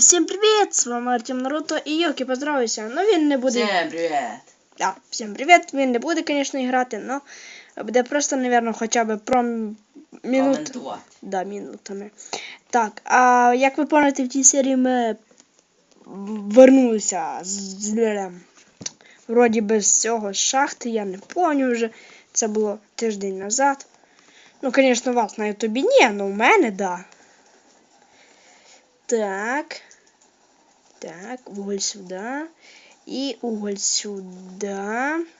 Всім привіт! З вами Артем Наруто і Йокі, поздравився. Ну він не буде. Всем привет! Да, всім привіт! Він не буде, звісно, грати, але буде просто, мабуть, хоча б про м- минут. Да, минутами. Так, а як ви пам'ятаєте, в тій серії ми вернулися з, вроді без цього шахти, я не пам'ятаю вже. Це було тиждень назад. Ну, звісно, вас на ютубі ні, але у мене, да. Так. Так, уголь сюди. І уголь сюди.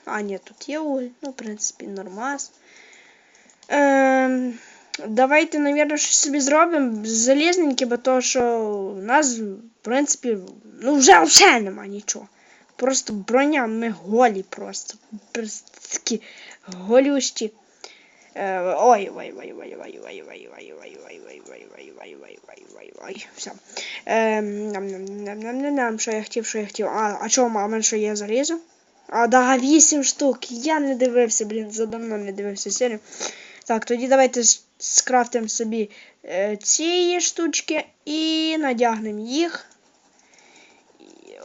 А, ні, тут є уголь. Ну, в принципі, нормас. Ем, давайте, мабуть, щось собі зробимо залізненьке, бо то, що у нас, в принципі, ну вже взагалі нема нічого. Просто броня, ми голі просто. Просто такі голющі. Е, Ой, ой, ой, ой, ой, ой, ой, ой, ой, ой, ой, ой, ой, ой, ой, ой, ой, все. Ем, нам, нам, нам, нам, нам, нам, що я хотів, що я хотів. А, а чого, мама, що є залізо? А, да, 8 штук. Я не дивився, блін, задавно не дивився серію. Так, тоді давайте с- скрафтимо собі е, ці штучки і надягнемо їх.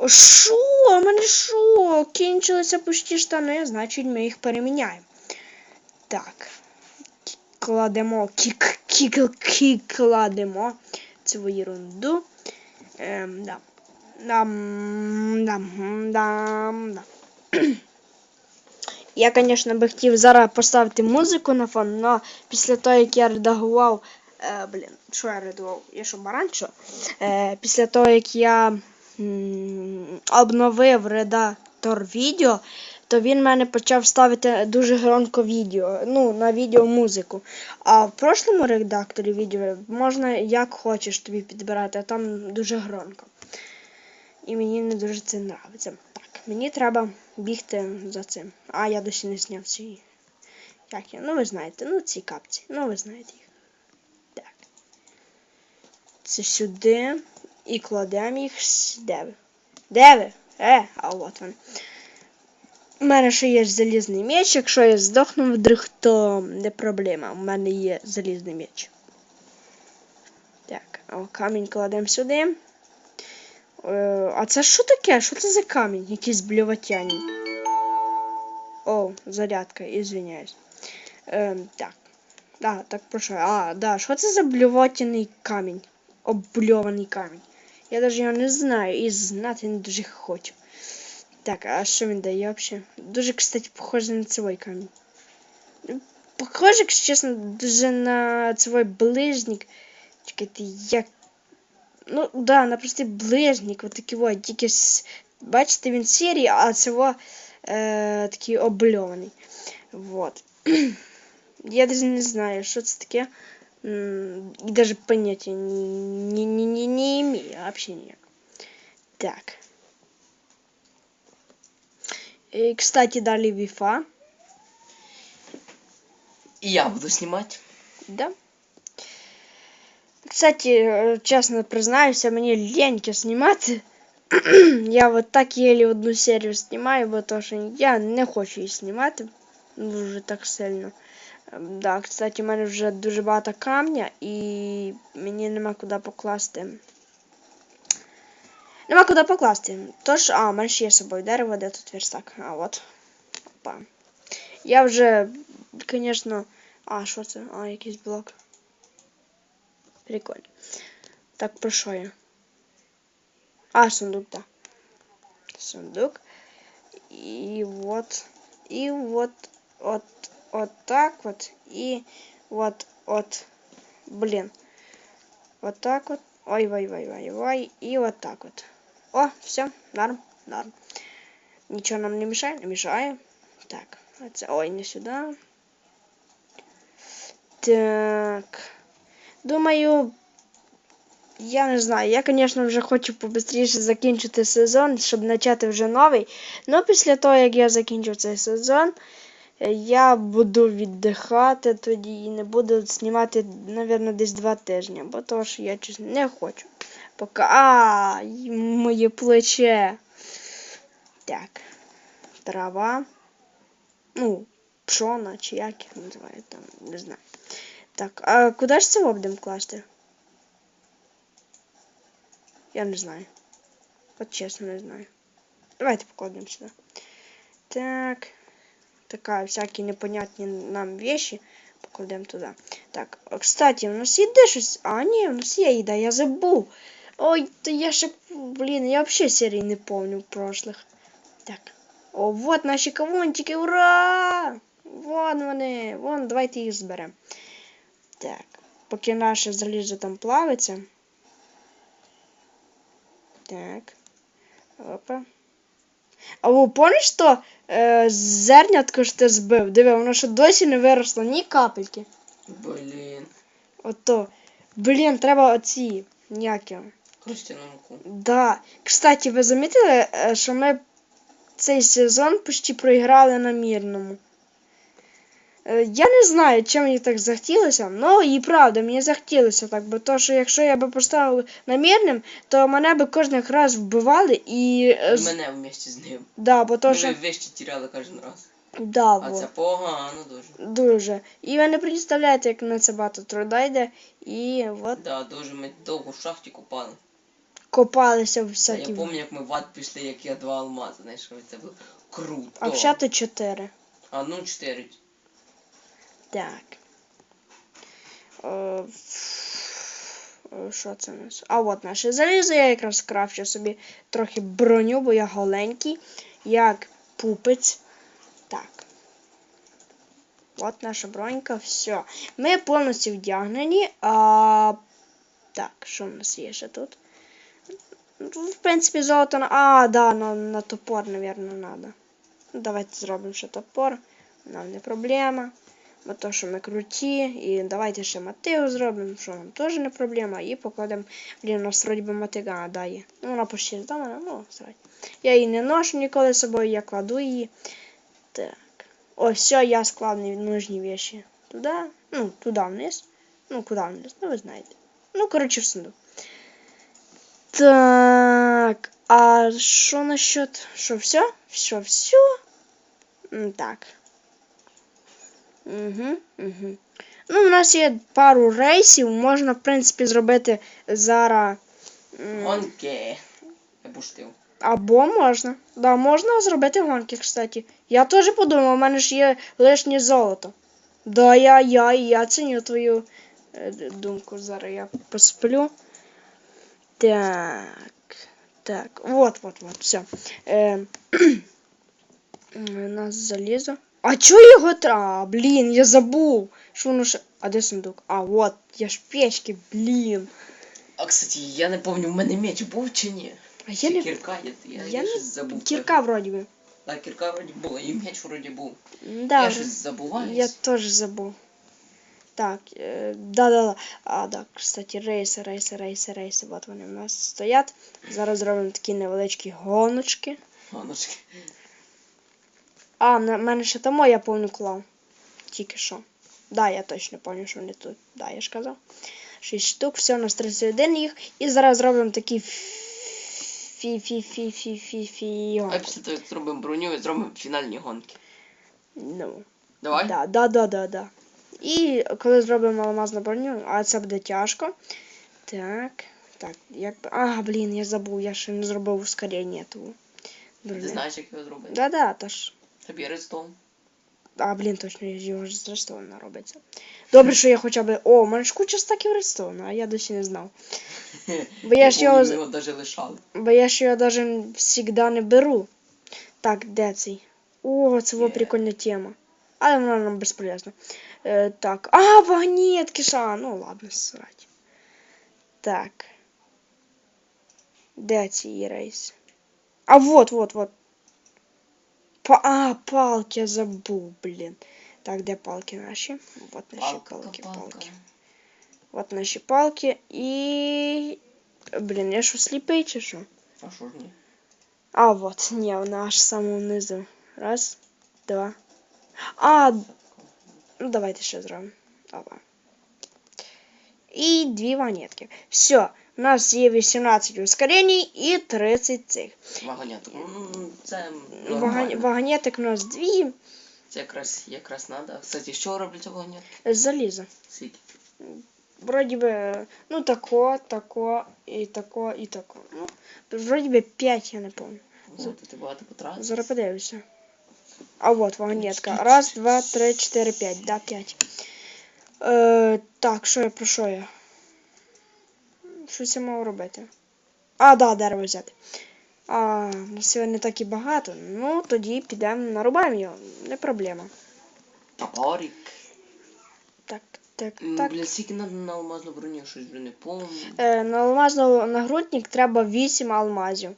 Що? У мене що? Кінчилися пусті штани, значить ми їх переміняємо. Так. Кладемо, кік, кік, кік, кладемо цю ерунду. Ем, да. Дам, дам, дам, да. Я, звісно, би хотів зараз поставити музику на фон, але після того, як я редагував. Е, блін, що я редагував? Я що, баран. Е, після того, як я м, обновив редактор відео, то він мене почав ставити дуже громко відео. Ну, на відео музику. А в прошлому редакторі відео можна як хочеш тобі підбирати, а там дуже громко. І мені не дуже це подобається. Так, мені треба бігти за цим. А я досі не зняв ці. Як я? Ну ви знаєте, ну ці капці. Ну ви знаєте їх. Так. Це сюди. І кладемо їх. Де ви? Де ви? Е, а от вони. У мене ще є залізний меч. Якщо я здохну вдруг, то не проблема. У мене є залізний меч. Так, а камінь кладемо сюди. Е, а це що таке? Що це за камінь? Якийсь блюватяні. О, зарядка, извиняюсь. Ем, так. Да, так прошу. А, да, що це за блюватяний камінь? Обльований камінь. Я навіть його не знаю і знати не дуже хочу. Так, а що він дає взагалі? Дуже, кстати, похоже на цей камінь. Похоже, якщо чесно, дуже на цей ближник. Чекайте, як Ну, да, на простий ближник, от такий от, тільки с- бачите, він сірий, а цього е, такий обльований. Вот. Я даже не знаю, що це таке. М, І даже поняття не, не, не, не имею, вообще ніяк. Так. І, кстати, дали віфа. И я буду снимать. Да. Кстати, е, чесно признаюся, мені ліньки знімати. я от так єлі одну серію знімаю, бо то, що я не хочу її знімати дуже так сильно. Да, кстати, у мене вже дуже багато камня і мені нема куди покласти. Нема куди покласти. Тож, а, мене ще є з собою дерево, де тут верстак. А, от. Опа. Я вже, звісно. А, що це? А, якийсь блок. Прикольно. Так, про що я? А, сундук, да. Сундук. И вот. И вот. Вот. Вот так вот. И вот. Вот. Блин. Вот так вот. Ой, ой, ой, ой, ой. И вот так вот. О, все, норм, норм. Ничего нам не мешает, не мешает. Так, это, ой, не сюда. Так. Думаю, я не знаю. Я, звісно, вже хочу побистріше закінчити сезон, щоб почати вже новий. Ну, після того, як я закінчу цей сезон, я буду віддихати тоді і не буду знімати, мабуть, десь два тижні, бо то що я чесно не хочу. Поки. А, моє плече. Так. Трава. Ну, пшона, чи як їх називають там, не знаю. Так, а куди ж це будемо класти? Я не знаю. От чесно не знаю. Давайте покладемо сюди. Так. Така всякі непонятні нам вещи. Покладемо туди. Так, кстати, у нас є де щось. А, ні, у нас є їда, я забув. Ой, то я ще, блін, я взагалі серій не помню прошлих. Так. О, вот наші кавунчики, ура! Вон вони, вон, давайте їх зберемо. Так, поки наше залізо там плавиться. Так. Опа. А ви помниш, що е, зернятко ж ти збив? Диви, воно ще досі не виросло ні капельки. Блін. Ото. Блін, треба оці. Ніякі. Хрустянку. Да. Кстати, ви замітили, е, що ми цей сезон почти проіграли на мірному. Е, Я не знаю, чим мені так захотілося, ну і правда, мені захотілося так, бо то, що якщо я би поставив на мірним, то мене би кожен раз вбивали і. е, з- Мене вместе з ним. Да, бо то, Ми що. вещі тіряли кожен раз. Да, А во. це погано дуже. Дуже. І ви не представляєте, як на це багато труда йде. І от Да, дуже ми довго в шахті копали. Копалися в всякі. Я пам'ятаю, як ми в ад пішли, як я два алмази, знаєш, це було круто. А взагалі чотири. А ну чотири. Так. Е, Що це у нас? А от наше залізо. Я якраз крафчу собі трохи броню, бо я голенький, як пупець. Так. От наша бронька, все. Ми повністю вдягнені. А... Так, що в нас є ще тут? Ну, В принципі, золото на. А, да, на, на топор, напевно, треба. Ну, давайте зробимо ще топор. Нам не проблема. Бо то, що ми круті. І давайте ще мотигу зробимо, що нам теж не проблема. І покладемо. Блін, у нас вроді би мотига, а, да, є. Ну, вона почти здавана, ну, срать. Я її не ношу ніколи з собою, я кладу її. Так. О, все, я склав нужні вещи. Туди, ну, туди вниз. Ну, куди вниз, ну ви знаєте. Ну, коротше, в сундук. Так. А що насчет? Що, все? Все, все? Так. Угу, угу. Ну, у нас є пару рейсів, можна, в принципі, зробити зараз. Гонки. Я буштив. Або можна. Да, можна зробити гонки, кстати. Я теж подумав, у мене ж є лишнє золото. Да, я, я, я ціню твою е, думку. Зараз я посплю. Так. Так. Вот, вот, вот, все. Е, у нас залізо. А чого його тра? Блін, я забув. Що воно ще. А де сундук? А, вот, я ж печки, блін. А, кстати, я не пам'ятаю, в мене меч був чи ні? А я не. кірка є? Я, Я я, не- щось забув. Кірка вроді би. Так, кірка вроді була, і меч вроді був. Да, я щось забуваю. Я тоже забыл. Так, э, да-да-да. А, да, кстати, рейси, рейси, рейси, рейси. Вот вони у нас стоять. Зараз зробимо такі невеличкі гоночки. Гоночки. А, на мене ще тому я повну клав. Тільки що. Да, я точно пам'ятаю, що вони тут. Да, я ж казав. 6 штук, все, у нас 31 їх. І зараз зробимо такі фі-фі-фі-фі-фі-фі. А після того, як зробимо броню, і зробимо фінальні гонки. Ну. Давай? Да, да, да, да, да. І коли зробимо алмазну броню, а це буде тяжко. Так. Так, як. А, блін, я забув, я ще не зробив ускорення того. Ти знаєш, як його зробити? Да, да, то ж. Тобі редстоун. А, блін, точно, його ж з Рестована робиться. Добре, що я хоча б. О, у мене ж куча стаків Рестована, а я досі не знав. Бо я ж його, його навіть лишали. бо я ж його даже завжди не беру. Так, де цей? О, це Є. прикольна тема. Але вона нам безполезна. Е, так. А, вагнетки ша. Ну ладно, срать. Так. Де ці рейси? А вот, вот, вот. Па а, палки я забув, блін. Так, де палки наші? Вот наші Палка, палки, палка. палки. Вот наші палки і. Блін, я що сліпий чи що? А що ж ні? А, вот, ні, вона аж саму внизу. Раз, два. А, ну давайте ще зробимо. Опа. І дві монетки. Все, у нас є 18 ускорень і 30 цих. Вагоняток. Це Вагон, нормально. вагонеток у нас дві Це якраз, якраз надо. Кстати, з чого робляться вагонятки? з заліза. Скільки? вроді би, ну тако, тако, і тако, і тако. Ну, вроді би 5, я не пам'ятаю. О, то ти багато потратив. Зараз подивлюся. А от вагонетка. Раз, два, три, чотири, п'ять. Да, п'ять. Е, так, що я про що я? Щось я мав робити. А, да, дерево взяти. А, ну сьогодні так і багато. Ну, тоді підемо нарубаємо його. Не проблема. Топорик. Так, так, так. Бля, скільки надо на алмазну броню, щось вже не помню. Е, на алмазний нагрудник треба 8 алмазів.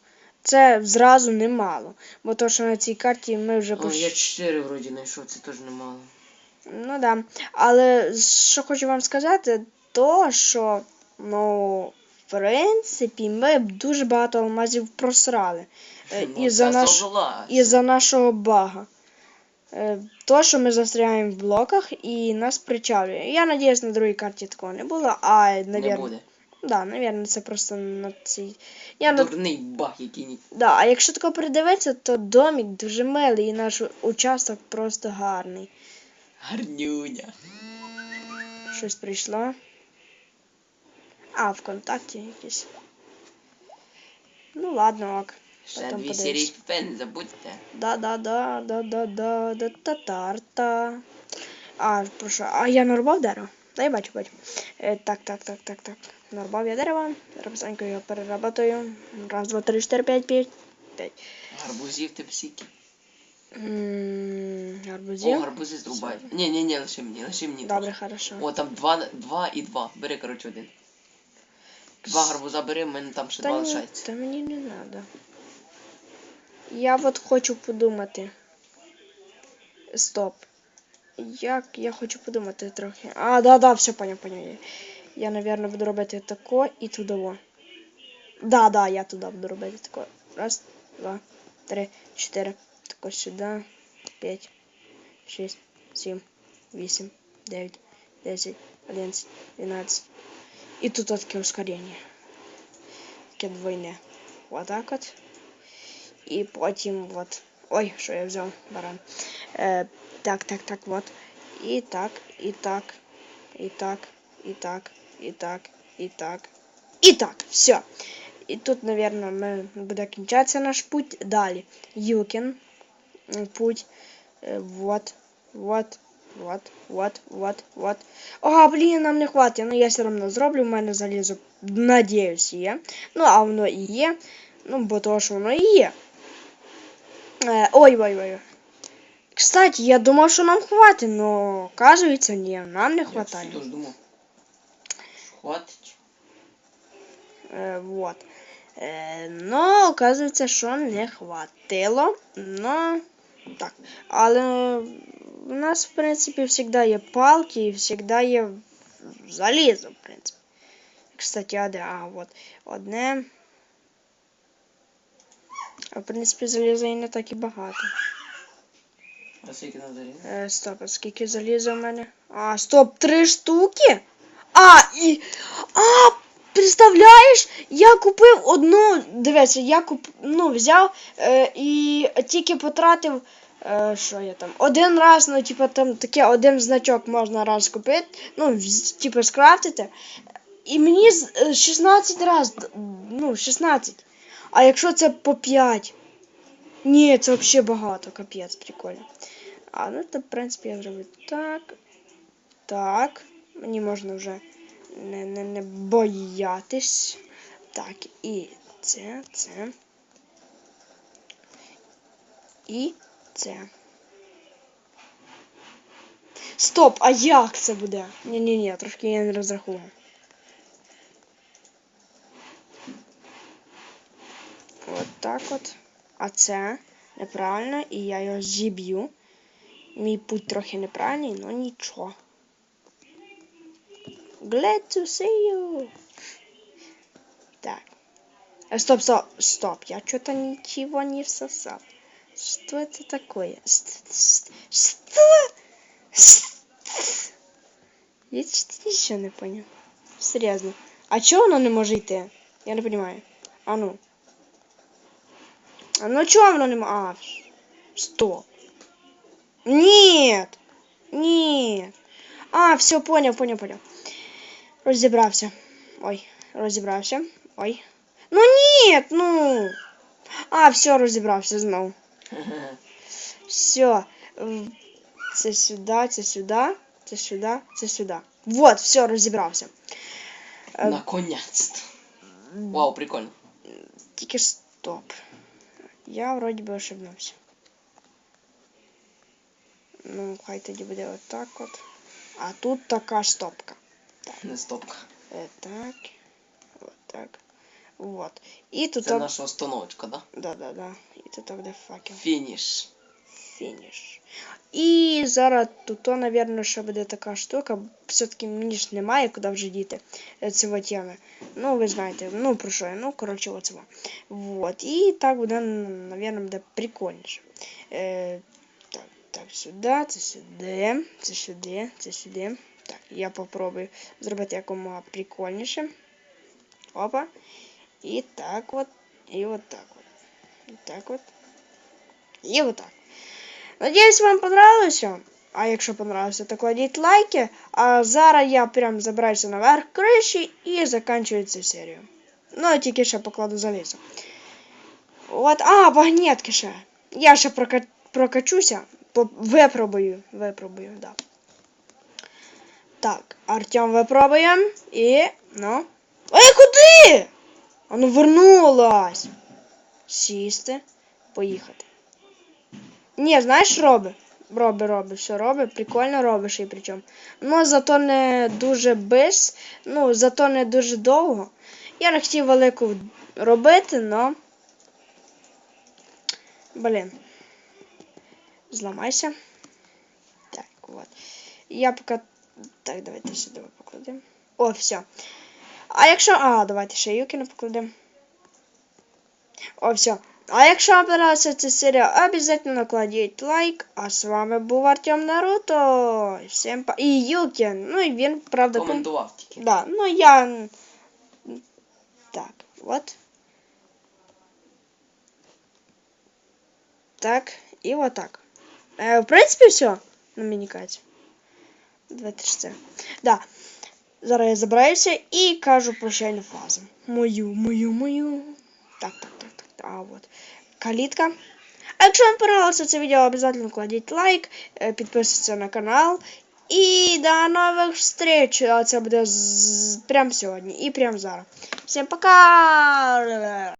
Це зразу немало. Бо то, що на цій карті ми вже О, я 4 вроді знайшов, це теж немало. Ну да. Але що хочу вам сказати, то що, ну, в принципі, ми б дуже багато алмазів просрали. Е, Ну, із-за та наш... здолала. із-за нашого бага. Е, То, що ми застряємо в блоках і нас причалює. Я надіюсь, на другій карті такого не було, а, Не навірно, буде. Да, навірно, це просто на цій. Я на... Дурний баг, який ні. да, а якщо тако придивитися, то домик дуже милий і наш участок просто гарний. Гарнюня. Щось прийшло. А, ВКонтакті якісь. Ну ладно, ок. Ще дві серії ФП, не забудьте. Да, да, да, да, да, да, да, та тарта. А, прошу, а я нарубав дерево? Та я бачу, бачу. Е, так, так, так, так, так. Нарубав я дерево. Рабсанько його переработаю. Раз, два, три, чотири, п'ять, п'ять. П'ять. Гарбузів ти всіки. М, О, гарбузи зрубай. Ні, ні, ні, лише мені, лише мені. Добре, хорошо. О, там два, два і два. Бери, коротше, один. Два гарбуза бери, в мене там ще два Та, ні, лишається. та мені не треба. Я от хочу подумати. Стоп. Як я хочу подумати трохи. А, да, да, все поняв, поняв. Я, напевно, буду робити тако і тудово. Да, да, я туди буду робити тако. Раз, два, три, чотири. Тако сюди. П'ять, шість, сім, вісім, дев'ять, десять, одинадцять, дванадцять. І тут таке ускорення. Таке двойне. Отак от. І потім от. Ой, що я взяв баран. Е, так, так, так, от. І так, і так, і так, і так, і так, і так. І так, все. І тут, напевно, ми буде кінчатися наш путь. Далі. Юкін. Путь. Е, вот, вот, вот, вот, вот, вот. А, блін, нам не хватить. Ну, я все одно зроблю, в мене залізо, надіюсь, є. Ну, а воно і є. Ну, бо то, що воно і є. Е, ой, ой, ой. Кстати, я думав, що нам хватить, но оказується, ні, нам не хватає. Я теж думав. Хватить. Е, вот. Е, но оказується, що не хватило. Но так. Але у нас, в принципі, завжди є палки і завжди є залізо, в принципі. Кстати, а де? А, от. Одне. А в принципі, заліза і не так і багато. А скільки надо різати? Е, стоп, а скільки заліза в мене? А, стоп, три штуки? А, і. А, представляєш, я купив одну. Дивися, я куп... ну, взяв е, і тільки потратив. Е, що я там? Один раз, ну, типу, там таке один значок можна раз купити. Ну, типу, скрафтити. І мені е, 16 раз, ну, 16. А якщо це по 5? Ні, це взагалі багато, капець, прикольно. А, ну то, в принципі, я зроблю так. Так. Мені можна вже не, не, не боятись. Так, і це, це. І це. Стоп, а як це буде? Ні-ні-ні, трошки я не розрахував. От так от. А це неправильно, і я його зіб'ю. Мій путь трохи неправильний, але нічого. Glad to see you. Так. Стоп, стоп, стоп. Я что-то ничего не всосал. Что это такое? Что? Я что-то еще не понял. Серьезно. А чого воно не може йти? Я не понимаю. А ну. А ну чого воно не може? А, стоп. Нет. Нет. А, все, понял, понял, понял. Розібрався. Ой, розібрався. Ой. Ну ні, ну. А, все, розібрався знову. Все. Це сюди, це сюди, це сюди, це сюди. Вот, все, розібрався. Е, Наконець-то. Вау, прикольно. Тільки стоп. Я вроді би ошибнувся. Ну, хай тоді буде отак от. А тут така стопка. Не стопка. Е, Так. Вот так. Вот. І тут Це об- наша остановочка, да? Да, да, да. І тут буде факел. Фініш. Фініш. І зараз тут, напевно, ще буде така штука. Все-таки мені ж немає куди вже діти е, цього теми. Ну, ви знаєте, ну про що я? Ну, коротше, оцього. Вот. І так буде, напевно, буде прикольніше. Так, сюди, це сюди, це сюди, це сюди. Так, я попробую зробити якомога прикольніше. Опа. І так от. І от так от. І так от. І от так. Надіюсь, вам понравилося. А якщо понравилося, то кладіть лайки. А зараз я прям забираюся наверх криші і закінчую цю серію. Ну, я тільки ще покладу залізо. От, а, багнетки ще. Я ще прока... прокачуся. Випробую. Випробую, да. Так, Артем випробуємо. І. Ну. Ей, куди? Воно вернулась. Сісти. Поїхати. Ні, знаєш, що роби? Роби, роби, все роби. Прикольно робиш і причому. Ну, зато не дуже без, ну, зато не дуже довго. Я не хотів велику робити, но. Блін. Зламайся. Так, от. Я поки. Так, давайте сюди покладемо. О, все. А якщо. А, давайте ще Юкіна покладемо. О, все. А якщо вам понравилася ця серія, обов'язково кладіть лайк. А з вами був Артем Наруто. Всім па... І Юкін. Ну і він, правда, ком... Коментував тільки. Да, ну я. Так, от. Так, і отак. Е, в принципі, все. Ну, мені кажеться. Давайте ж це. Да. Зараз я забираюся і кажу прощальну фразу. Мою, мою, мою. Так, так, так, так. А от. Калітка. А якщо вам понравилося це відео, обов'язково кладіть лайк, е, підписуйтесь на канал. І до нових встреч. А це буде з... прямо сьогодні і прямо зараз. Всім пока!